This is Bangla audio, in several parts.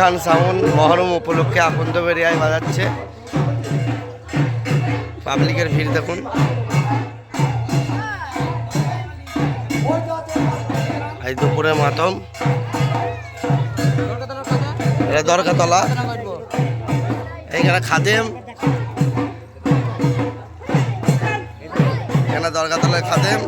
খান সাউন্ড মহরম উপলক্ষে আকন্দ বেরিয়ায় বাজাচ্ছে। পাবলিকের ভিড় দেখুন। এই দুপুরে মাতম। এটা দরকাতলা এইখানে খাদেম। এখানে দরগাতলায় খাদেম।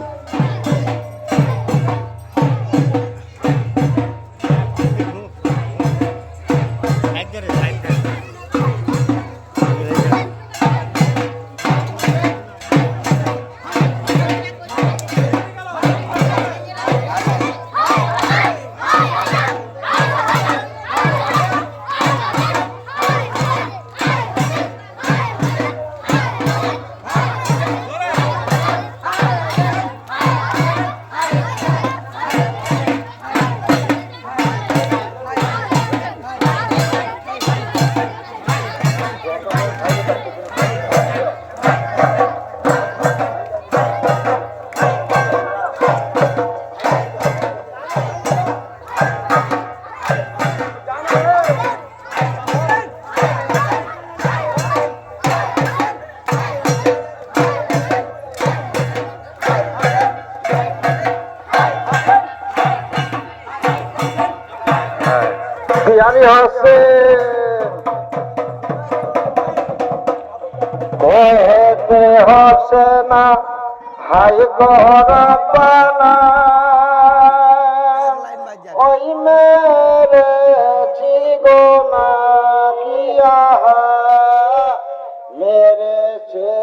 বিহারি হাসে। হেতে হসে না, হাই গহরা পানা ওই মেরে জিগো না কিয়া মেরে সে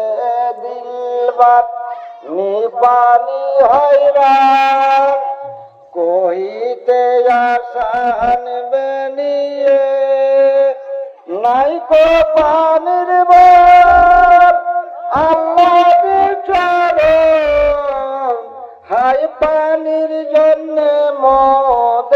দিলবার নিবানি হইরান কহিতে আসান বেনিয়ে নাই কো পানির আল্লাহ বিচার হাই পানির জন্য মর